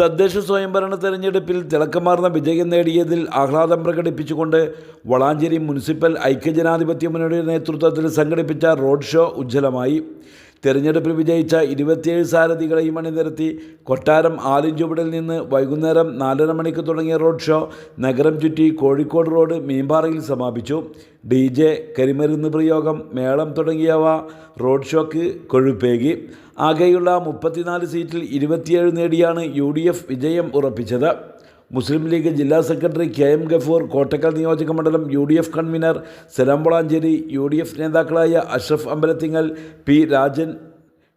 തദ്ദേശ സ്വയംഭരണ തെരഞ്ഞെടുപ്പിൽ തിളക്കമാർന്ന വിജയം നേടിയതിൽ ആഹ്ലാദം പ്രകടിപ്പിച്ചുകൊണ്ട് വളാഞ്ചേരി മുനിസിപ്പൽ ഐക്യജനാധിപത്യ മുന്നണിയുടെ നേതൃത്വത്തിൽ സംഘടിപ്പിച്ച റോഡ് ഷോ ഉജ്ജ്വലമായി. തെരഞ്ഞെടുപ്പിൽ വിജയിച്ച ഇരുപത്തിയേഴ് സാരഥികളെയും അണിനിരത്തി കൊട്ടാരം ആലിഞ്ചുവടിൽ നിന്ന് വൈകുന്നേരം നാലര മണിക്ക് തുടങ്ങിയ റോഡ് ഷോ നഗരം ചുറ്റി കോഴിക്കോട് റോഡ് മീമ്പാറയിൽ സമാപിച്ചു. ഡി ജെ കരിമരുന്ന് പ്രയോഗം മേളം തുടങ്ങിയവ റോഡ് ഷോക്ക് കൊഴുപ്പേകി. ആകെയുള്ള മുപ്പത്തിനാല് സീറ്റിൽ ഇരുപത്തിയേഴ് നേടിയാണ് യു ഡി എഫ് വിജയം ഉറപ്പിച്ചത്. മുസ്ലിം ലീഗ് ജില്ലാ secretary K M Gafoor Kottakkal നിയോജക മണ്ഡലം U D F convener Salam U D F നേതാക്കളായ Ashraf Ambalathingal P Rajan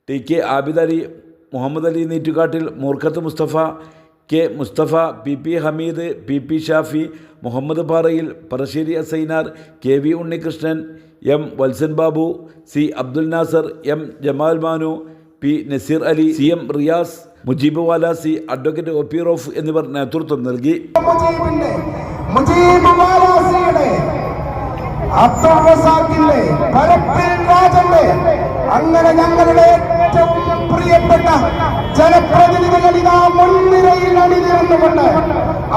T K Abid Ali Muhammad Ali Neettukattil Moorkhath Mustafa K Mustafa P P Hameed P P Shafi Muhammad Parayil Parassery Asainar K V Unnikrishnan M Valsan Babu C Abdul Nasar M Jamal Manu P Nazeer Ali C M Riyas Mujeeb Vala C advocate O P Rauf എന്നിവർ നേതൃത്വം നൽകി. അങ്ങനെ ഞങ്ങളുടെ പ്രിയപ്പെട്ട ജനപ്രതിനിധികൾ ഇതാ മുൻനിരയിൽ അണിനിരന്നുകൊണ്ട്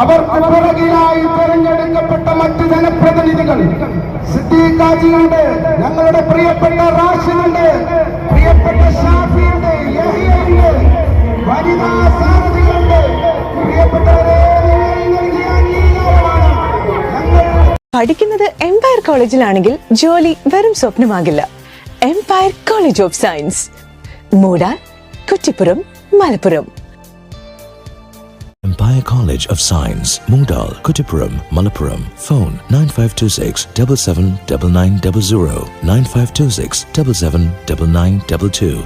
അവർക്ക് പുറകിലായി തെരഞ്ഞെടുക്കപ്പെട്ട മറ്റ് ജനപ്രതിനിധികൾ സിദ്ദീഖാജിയുണ്ട് ഞങ്ങളുടെ പ്രിയപ്പെട്ട റാഷിദുണ്ട് പ്രിയപ്പെട്ട ഷാഫിയുണ്ട് വനിതാ സാരഥികളുണ്ട്. പ്രിയപ്പെട്ടവരെ പഠിക്കുന്നത് എംപയർ കോളേജിലാണെങ്കിൽ ജോലി വെറും സ്വപ്നമാകില്ല. Empire college of science Moodal Kuttippuram Malappuram Empire College of Science, Moondal, Kuttipuram, Malappuram. Phone 9526 779900 9526 779922.